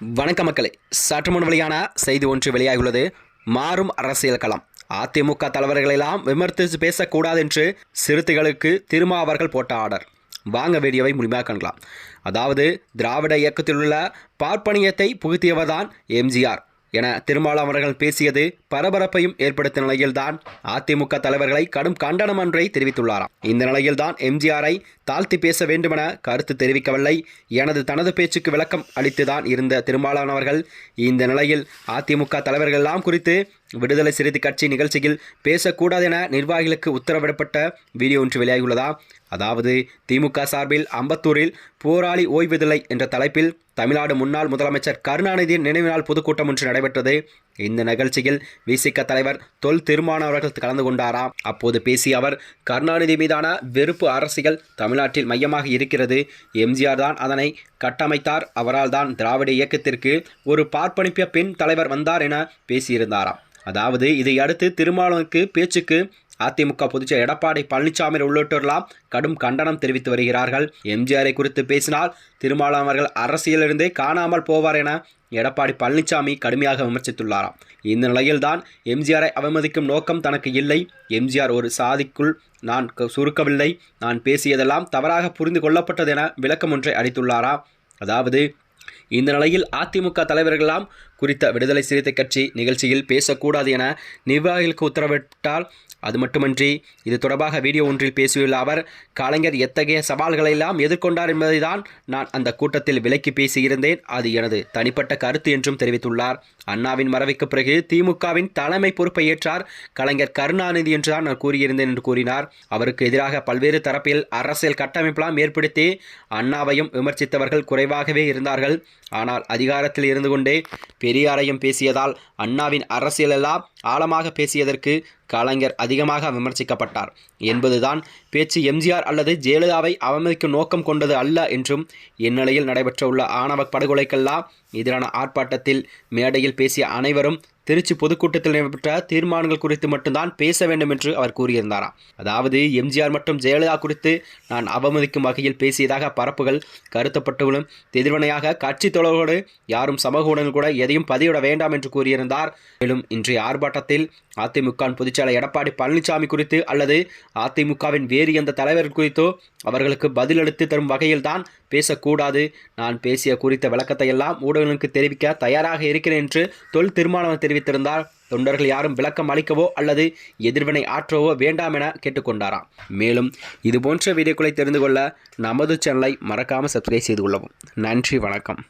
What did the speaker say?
வணக்க மக்களே சற்று முன் வெளியான செய்தி ஒன்று வெளியாகியுள்ளது. மாறும் அரசியல் களம். அதிமுக தலைவர்களெல்லாம் விமர்சித்து பேசக்கூடாது என்று சிறுத்தைகளுக்கு திருமாவர்கள் போட்ட ஆர்டர். வாங்க வீடியோவை முழுமையாக காணலாம். அதாவது திராவிட இயக்கத்தில் உள்ள பார்ப்பனியத்தை புகுத்தியவர்தான் எம்ஜிஆர் என திருமாவளவன் அவர்கள் பேசியது பரபரப்பையும் ஏற்படுத்திய நிலையில்தான் அதிமுக தலைவர்களை கடும் கண்டனம் ஒன்றை தெரிவித்துள்ளாராம். இந்த நிலையில்தான் எம்ஜிஆரை தாழ்த்தி பேச வேண்டுமென கருத்து தெரிவிக்கவில்லை. எனது தனது பேச்சுக்கு விளக்கம் அளித்துதான் இருந்த திருமாவளவன் இந்த நிலையில் அதிமுக தலைவர்கள் எல்லாம் குறித்து விடுதலை சிறுத்தை கட்சி நிகழ்ச்சியில் பேசக்கூடாது என நிர்வாகிகளுக்கு உத்தரவிடப்பட்ட வீடியோ ஒன்று வெளியாகியுள்ளதா? அதாவது திமுக சார்பில் அம்பத்தூரில் போராளி ஓய்வுதில்லை என்ற தலைப்பில் தமிழ்நாடு முன்னாள் முதலமைச்சர் கருணாநிதியின் நினைவு நாள் பொதுக்கூட்டம் ஒன்று நடைபெற்றது. இந்த நிகழ்ச்சியில் விசிக தலைவர் தொல் திருமான அவர்கள் கலந்து கொண்டாராம். அப்போது பேசிய அவர் கருணாநிதி மீதான வெறுப்பு அரசியல் தமிழ்நாட்டில் மையமாக இருக்கிறது. எம்ஜிஆர் தான் அதனை கட்டமைத்தார். அவரால் தான் திராவிட இயக்கத்திற்கு ஒரு பார்ப்பனிப்பிய பெண் தலைவர் வந்தார் என பேசியிருந்தாராம். அதாவது இதை அடுத்து திருமாவளவனுக்கு பேச்சுக்கு அதிமுக பொதுச்செயலர் எடப்பாடி பழனிசாமி உள்ளிட்டோரெல்லாம் கடும் கண்டனம் தெரிவித்து வருகிறார்கள். எம்ஜிஆரை குறித்து பேசினால் திருமாவளவன் அவர்கள் அரசியலிருந்தே காணாமல் போவார் என எடப்பாடி பழனிசாமி கடுமையாக விமர்சித்துள்ளாராம். இந்த நிலையில்தான் எம்ஜிஆரை அவமதிக்கும் நோக்கம் தனக்கு இல்லை. எம்ஜிஆர் ஒரு சாதிக்குள் நான் சுருக்கவில்லை. நான் பேசியதெல்லாம் தவறாக புரிந்து கொள்ளப்பட்டது என விளக்கம் ஒன்றை அளித்துள்ளாரா அதாவது இந்த நிலையில் அதிமுக தலைவர்களெல்லாம் குறித்த விடுதலை சிறுத்தை கட்சி நிகழ்ச்சியில் பேசக்கூடாது என நிர்வாகிகளுக்கு உத்தரவிட்டால் அது மட்டுமன்றி இது தொடர்பாக வீடியோ ஒன்றில் பேசியுள்ள அவர் கலைஞர் எத்தகைய சவால்களை எல்லாம் எதிர்கொண்டார் என்பதை தான் நான் அந்த கூட்டத்தில் விலக்கி பேசியிருந்தேன். அது எனது தனிப்பட்ட கருத்து என்றும் தெரிவித்துள்ளார். அண்ணாவின் மறைவுக்கு பிறகு திமுகவின் தலைமை பொறுப்பை ஏற்றார் கலைஞர் கருணாநிதி என்றுதான் நான் கூறியிருந்தேன் என்று கூறினார். அவருக்கு எதிராக பல்வேறு தரப்பில் அரசியல் கட்டமைப்பெல்லாம் ஏற்படுத்தி அண்ணாவையும் விமர்சித்தவர்கள் குறைவாகவே இருந்தார்கள். ஆனால் அதிகாரத்தில் இருந்து கொண்டே பெரியாரையும் பேசியதால் அண்ணாவின் அரசியலெல்லாம் ஆழமாக பேசியதற்கு கலைஞர் அதிகமாக விமர்சிக்கப்பட்டார். என்பதுதான் பேச்சு எம்ஜிஆர் அல்லது ஜெயலலிதாவை அவமதிக்கும் நோக்கம் கொண்டது அல்ல என்றும் இந்நிலையில் நடைபெற்றுள்ள ஆணவ படுகொலைக்கெல்லாம் எதிரான ஆர்ப்பாட்டத்தில் மேடையில் பேசிய அனைவரும் திருச்சி பொதுக்கூட்டத்தில் நடைபெற்ற தீர்மானங்கள் குறித்து மட்டும்தான் பேச வேண்டும் என்று அவர் கூறியிருந்தாராம். அதாவது எம்ஜிஆர் மற்றும் ஜெயலலிதா குறித்து நான் அவமதிக்கும் வகையில் பேசியதாக பரப்புகள் கருத்தப்பட்டுள்ள எதிர்வினையாக கட்சி தொடர்களோடு யாரும் சமூக ஊடகங்கள் கூட எதையும் பதிவிட வேண்டாம் என்று கூறியிருந்தார். மேலும் இன்றைய ஆர்ப்பாட்டத்தில் அதிமுக பொதுச்செயலர் எடப்பாடி பழனிசாமி குறித்து அல்லது அதிமுகவின் வேறு எந்த தலைவர்கள் குறித்தோ அவர்களுக்கு பதிலளித்து தரும் வகையில்தான் பேசக்கூடாது. நான் பேசிய குறித்த விளக்கத்தை எல்லாம் ஊடகங்களுக்கு தெரிவிக்க தயாராக இருக்கிறேன் என்று தொல் திருமாவளவன் தெரிவித்திருந்தால் தொண்டர்கள் யாரும் விளக்கம் அளிக்கவோ அல்லது எதிர்வினை ஆற்றவோ வேண்டாம் என கேட்டுக்கொண்டாராம். மேலும் இது போன்ற வீடியோக்களை தெரிந்து கொள்ள நமது சேனலை மறக்காமல் சப்ஸ்கிரைப் செய்து கொள்ளவும். நன்றி வணக்கம்.